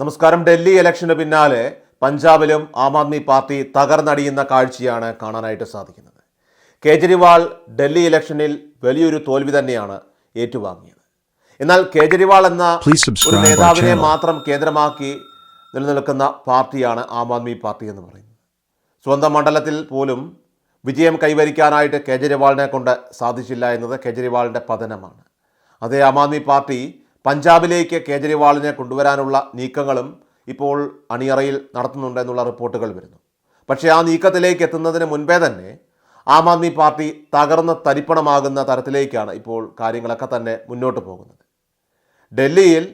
നമസ്കാരം. ഡൽഹി ഇലക്ഷന് പിന്നാലെ പഞ്ചാബിലും ആം ആദ്മി പാർട്ടി തകർന്നടിയുന്ന കാഴ്ചയാണ് കാണാനായിട്ട് സാധിക്കുന്നത്. കേജ്രിവാൾ ഡൽഹി ഇലക്ഷനിൽ വലിയൊരു തോൽവി തന്നെയാണ് ഏറ്റുവാങ്ങിയത്. എന്നാൽ കേജ്രിവാൾ എന്ന ഒരു നേതാവിനെ മാത്രം കേന്ദ്രമാക്കി നിലനിൽക്കുന്ന പാർട്ടിയാണ് ആം ആദ്മി പാർട്ടി എന്ന് പറയുന്നത്. സ്വന്തം മണ്ഡലത്തിൽ പോലും വിജയം കൈവരിക്കാനായിട്ട് കേജ്രിവാളിനെ കൊണ്ട് സാധിച്ചില്ല എന്നത് കേജ്രിവാളിന്റെ പതനമാണ്. അതേ ആം ആദ്മി പാർട്ടി പഞ്ചാബിലേക്ക് കേജ്രിവാളിനെ കൊണ്ടുവരാനുള്ള നീക്കങ്ങളും ഇപ്പോൾ അണിയറയിൽ നടത്തുന്നുണ്ട് എന്നുള്ള റിപ്പോർട്ടുകൾ വരുന്നു. പക്ഷേ ആ നീക്കത്തിലേക്ക് എത്തുന്നതിന് മുൻപേ തന്നെ ആം ആദ്മി പാർട്ടി തകർന്ന തരിപ്പണമാകുന്ന തരത്തിലേക്കാണ് ഇപ്പോൾ കാര്യങ്ങളൊക്കെ തന്നെ മുന്നോട്ട് പോകുന്നത്. ഡൽഹിയിൽ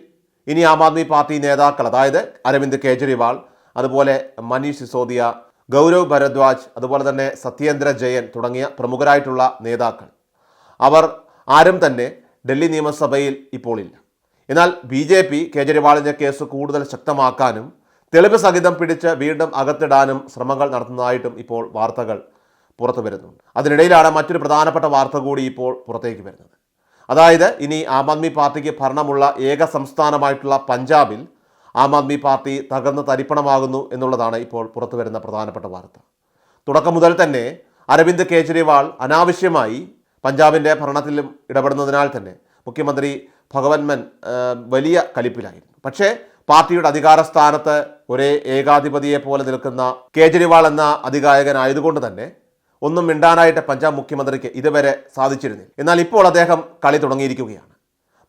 ഇനി ആം ആദ്മി പാർട്ടി നേതാക്കൾ അതായത് അരവിന്ദ് കേജ്രിവാൾ അതുപോലെ മനീഷ് സിസോദിയ ഗൗരവ് ഭരദ്വാജ് അതുപോലെ തന്നെ സത്യേന്ദ്ര ജയൻ തുടങ്ങിയ പ്രമുഖരായിട്ടുള്ള നേതാക്കൾ. അവർ ആരും തന്നെ ഡൽഹി നിയമസഭയിൽ ഇപ്പോൾ ഇല്ല. എന്നാൽ ബി ജെ പി കേജ്രിവാളിന്റെ കേസ് കൂടുതൽ ശക്തമാക്കാനും തെളിവ് സഹിതം പിടിച്ച് വീണ്ടും അകത്തിടാനും ശ്രമങ്ങൾ നടത്തുന്നതായിട്ടും ഇപ്പോൾ വാർത്തകൾ പുറത്തു വരുന്നുണ്ട്. അതിനിടയിലാണ് മറ്റൊരു പ്രധാനപ്പെട്ട വാർത്ത കൂടി ഇപ്പോൾ പുറത്തേക്ക് വരുന്നത്. അതായത് ഇനി ആം ആദ്മി പാർട്ടിക്ക് ഭരണമുള്ള ഏക സംസ്ഥാനമായിട്ടുള്ള പഞ്ചാബിൽ ആം ആദ്മി പാർട്ടി തകർന്ന് തരിപ്പണമാകുന്നു എന്നുള്ളതാണ് ഇപ്പോൾ പുറത്തു വരുന്ന പ്രധാനപ്പെട്ട വാർത്ത. തുടക്കം മുതൽ തന്നെ അരവിന്ദ് കേജ്രിവാൾ അനാവശ്യമായി പഞ്ചാബിന്റെ ഭരണത്തിലും ഇടപെടുന്നതിനാൽ തന്നെ മുഖ്യമന്ത്രി ഭഗവത് മൻ ആ, വലിയ കലിപ്പിലായിരുന്നു. പക്ഷേ പാർട്ടിയുടെ അധികാര സ്ഥാനത്ത് ഒരേ ഏകാധിപതിയെ പോലെ നിൽക്കുന്ന കേജ്രിവാൾ എന്ന അധികായകനായതുകൊണ്ട് തന്നെ ഒന്നും മിണ്ടാനായിട്ട് പഞ്ചാബ് മുഖ്യമന്ത്രിക്ക് ഇതുവരെ സാധിച്ചിരുന്നില്ല. എന്നാൽ ഇപ്പോൾ അദ്ദേഹം കളി തുടങ്ങിയിരിക്കുകയാണ്.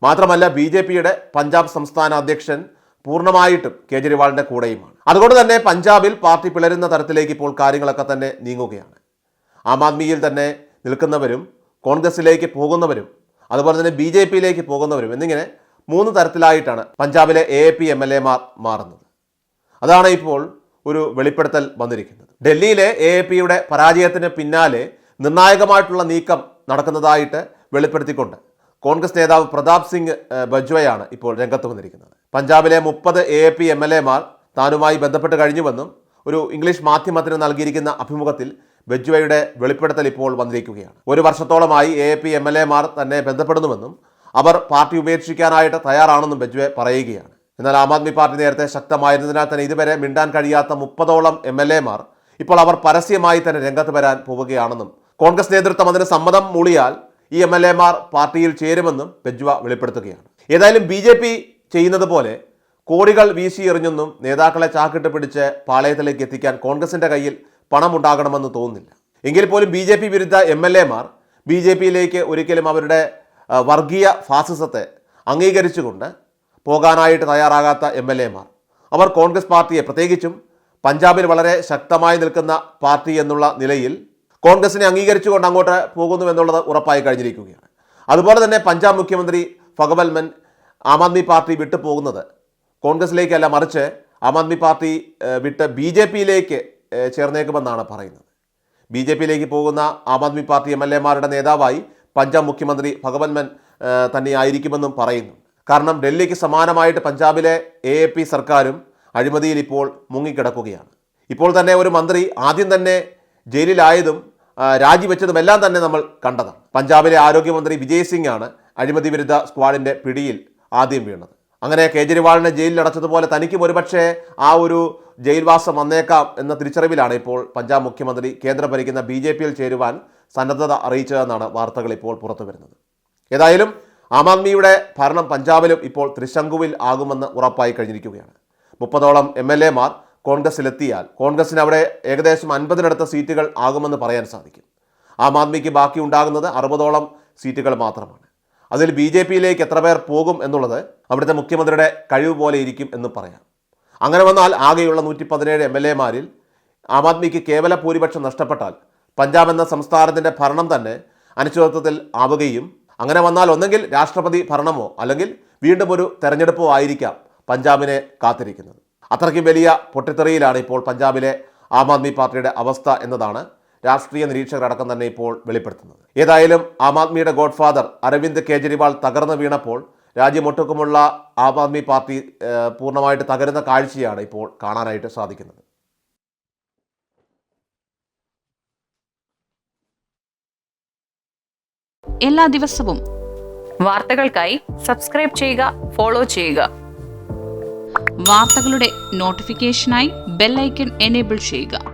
മാത്രമല്ല ബി ജെ പിയുടെ പഞ്ചാബ് സംസ്ഥാന അധ്യക്ഷൻ പൂർണമായിട്ടും കേജ്രിവാളിന്റെ കൂടെയുമാണ്. അതുകൊണ്ട് തന്നെ പഞ്ചാബിൽ പാർട്ടി പിളരുന്ന തരത്തിലേക്ക് ഇപ്പോൾ കാര്യങ്ങളൊക്കെ തന്നെ നീങ്ങുകയാണ്. ആം ആദ്മിയിൽ തന്നെ നിൽക്കുന്നവരും കോൺഗ്രസിലേക്ക് പോകുന്നവരും അതുപോലെ തന്നെ ബി ജെ പിയിലേക്ക് പോകുന്നവരും എന്നിങ്ങനെ മൂന്ന് തരത്തിലായിട്ടാണ് പഞ്ചാബിലെ എ പി എം എൽ എമാർ മാറുന്നത്. അതാണ് ഇപ്പോൾ ഒരു വെളിപ്പെടുത്തൽ വന്നിരിക്കുന്നത്. ഡൽഹിയിലെ എ പിയുടെ പരാജയത്തിന് പിന്നാലെ നിർണായകമായിട്ടുള്ള നീക്കം നടക്കുന്നതായിട്ട് വെളിപ്പെടുത്തിക്കൊണ്ട് കോൺഗ്രസ് നേതാവ് പ്രതാപ് സിംഗ് ബജ്വയാണ് ഇപ്പോൾ രംഗത്ത് വന്നിരിക്കുന്നത്. പഞ്ചാബിലെ മുപ്പത് എ പി എം എൽ എമാർ താനുമായി ബന്ധപ്പെട്ട് കഴിഞ്ഞുവെന്നും ഒരു ഇംഗ്ലീഷ് മാധ്യമത്തിന് നൽകിയിരിക്കുന്ന അഭിമുഖത്തിൽ ബജ്വയുടെ വെളിപ്പെടുത്തൽ ഇപ്പോൾ വന്നിരിക്കുകയാണ്. ഒരു വർഷത്തോളമായി എ പി എം എൽ എമാർ തന്നെ ബന്ധപ്പെടുന്നുവെന്നും അവർ പാർട്ടി ഉപേക്ഷിക്കാനായിട്ട് തയ്യാറാണെന്നും ബെജ്വെ പറയുകയാണ്. എന്നാൽ ആം ആദ്മി പാർട്ടി നേരത്തെ ശക്തമായിരുന്നതിനാൽ തന്നെ ഇതുവരെ മിണ്ടാൻ കഴിയാത്ത മുപ്പതോളം എം എൽ എമാർ ഇപ്പോൾ അവർ പരസ്യമായി തന്നെ രംഗത്ത് വരാൻ പോവുകയാണെന്നും കോൺഗ്രസ് നേതൃത്വം അതിന് സമ്മതം മൂളിയാൽ ഈ എം എൽ എമാർ പാർട്ടിയിൽ ചേരുമെന്നും ബെജ്വ വെളിപ്പെടുത്തുകയാണ്. ഏതായാലും ബി ജെ പി ചെയ്യുന്നത് പോലെ കോടികൾ വീശി എറിഞ്ഞൊന്നും നേതാക്കളെ ചാക്കിട്ട് പിടിച്ച് പാളയത്തിലേക്ക് എത്തിക്കാൻ കോൺഗ്രസിന്റെ കയ്യിൽ പണമുണ്ടാകണമെന്ന് തോന്നുന്നില്ല. എങ്കിൽ പോലും ബി ജെ പി വിരുദ്ധ എം എൽ എമാർ ബി ജെ പിയിലേക്ക് ഒരിക്കലും അവരുടെ വർഗീയ ഫാസിസത്തെ അംഗീകരിച്ചുകൊണ്ട് പോകാനായിട്ട് തയ്യാറാകാത്ത എം എൽ എമാർ അവർ കോൺഗ്രസ് പാർട്ടിയെ പ്രത്യേകിച്ചും പഞ്ചാബിൽ വളരെ ശക്തമായി നിൽക്കുന്ന പാർട്ടി എന്നുള്ള നിലയിൽ കോൺഗ്രസിനെ അംഗീകരിച്ചുകൊണ്ട് അങ്ങോട്ട് പോകുന്നു എന്നുള്ളത് ഉറപ്പായി കഴിഞ്ഞിരിക്കുകയാണ്. അതുപോലെ തന്നെ പഞ്ചാബ് മുഖ്യമന്ത്രി ഫഗവൽ മൻ ആം ആദ്മി പാർട്ടി വിട്ടു പോകുന്നത് കോൺഗ്രസിലേക്കല്ല മറിച്ച് ആം ആദ്മി പാർട്ടി വിട്ട് ബി ജെ പിയിലേക്ക് ചേർന്നേക്കുമെന്നാണ് പറയുന്നത്. ബി ജെ പിയിലേക്ക് പോകുന്ന Aam Aadmi party M L എമാരുടെ നേതാവായി പഞ്ചാബ് മുഖ്യമന്ത്രി ഭഗവത് മൻ തന്നെയായിരിക്കുമെന്നും പറയുന്നു. കാരണം ഡൽഹിക്ക് സമാനമായിട്ട് പഞ്ചാബിലെ എ എ പി സർക്കാരും അഴിമതിയിൽ ഇപ്പോൾ മുങ്ങിക്കിടക്കുകയാണ്. ഇപ്പോൾ തന്നെ ഒരു മന്ത്രി ആദ്യം തന്നെ ജയിലിലായതും രാജിവെച്ചതുമെല്ലാം തന്നെ നമ്മൾ കണ്ടതാണ്. പഞ്ചാബിലെ ആരോഗ്യമന്ത്രി വിജയ് സിംഗ് ആണ് അഴിമതി വിരുദ്ധ സ്ക്വാഡിന്റെ പിടിയിൽ ആദ്യം വീണത്. അങ്ങനെ കേജ്രിവാളിനെ ജയിലിൽ അടച്ചതുപോലെ തനിക്കും ഒരുപക്ഷെ ആ ഒരു ജയിൽവാസം വന്നേക്കാം എന്ന തിരിച്ചറിവിലാണ് ഇപ്പോൾ പഞ്ചാബ് മുഖ്യമന്ത്രി കേന്ദ്രം ഭരിക്കുന്ന ബി ജെ പിയിൽ ചേരുവാൻ സന്നദ്ധത അറിയിച്ചതെന്നാണ് വാർത്തകൾ ഇപ്പോൾ പുറത്തു വരുന്നത് ഏതായാലും ആം ആദ്മിയുടെ ഭരണം പഞ്ചാബിലും ഇപ്പോൾ ത്രിശങ്കുവിൽ ആകുമെന്ന് ഉറപ്പായി കഴിഞ്ഞിരിക്കുകയാണ്. മുപ്പതോളം എം എൽ എമാർ കോൺഗ്രസിലെത്തിയാൽ കോൺഗ്രസിന് അവിടെ ഏകദേശം അൻപതിനടുത്ത സീറ്റുകൾ ആകുമെന്ന് പറയാൻ സാധിക്കും. ആം ആദ്മിക്ക് ബാക്കി ഉണ്ടാകുന്നത് അറുപതോളം സീറ്റുകൾ മാത്രമാണ്. അതിൽ ബി ജെ പിയിലേക്ക് എത്ര പേർ പോകും എന്നുള്ളത് അവിടുത്തെ മുഖ്യമന്ത്രിയുടെ കഴിവ് പോലെ ഇരിക്കും എന്ന് പറയാം. അങ്ങനെ വന്നാൽ ആകെയുള്ള നൂറ്റി പതിനേഴ് എം എൽ എമാരിൽ ആം ആദ്മിക്ക് കേവല ഭൂരിപക്ഷം നഷ്ടപ്പെട്ടാൽ പഞ്ചാബ് എന്ന സംസ്ഥാനത്തിന്റെ ഭരണം തന്നെ അനിശ്ചിതത്വത്തിൽ ആവുകയും അങ്ങനെ വന്നാൽ ഒന്നെങ്കിൽ രാഷ്ട്രപതി ഭരണമോ അല്ലെങ്കിൽ വീണ്ടും ഒരു തെരഞ്ഞെടുപ്പോ ആയിരിക്കാം പഞ്ചാബിനെ കാത്തിരിക്കുന്നത്. അത്രയ്ക്കും വലിയ പൊട്ടിത്തെറിയിലാണ് ഇപ്പോൾ പഞ്ചാബിലെ ആം ആദ്മി പാർട്ടിയുടെ അവസ്ഥ എന്നതാണ് രാഷ്ട്രീയ നിരീക്ഷകരടക്കം തന്നെ ഇപ്പോൾ വെളിപ്പെടുത്തുന്നത്. ഏതായാലും ആം ആദ്മിയുടെ ഗോഡ്ഫാദർ അരവിന്ദ് കേജ്രിവാൾ തകർന്നു വീണപ്പോൾ രാജ്യമൊട്ടുക്കുമുള്ള ആം ആദ്മി പാർട്ടി പൂർണമായിട്ട് തകരുന്ന കാഴ്ചയാണ് ഇപ്പോൾ കാണാനായിട്ട് സാധിക്കുന്നത്. എല്ലാ ദിവസവും വാർത്തകൾക്കായി സബ്സ്ക്രൈബ് ചെയ്യുക ഫോളോ ചെയ്യുക. വാർത്തകളുടെ നോട്ടിഫിക്കേഷനായി ബെല്ലൈക്കൺ എനേബിൾ ചെയ്യുക.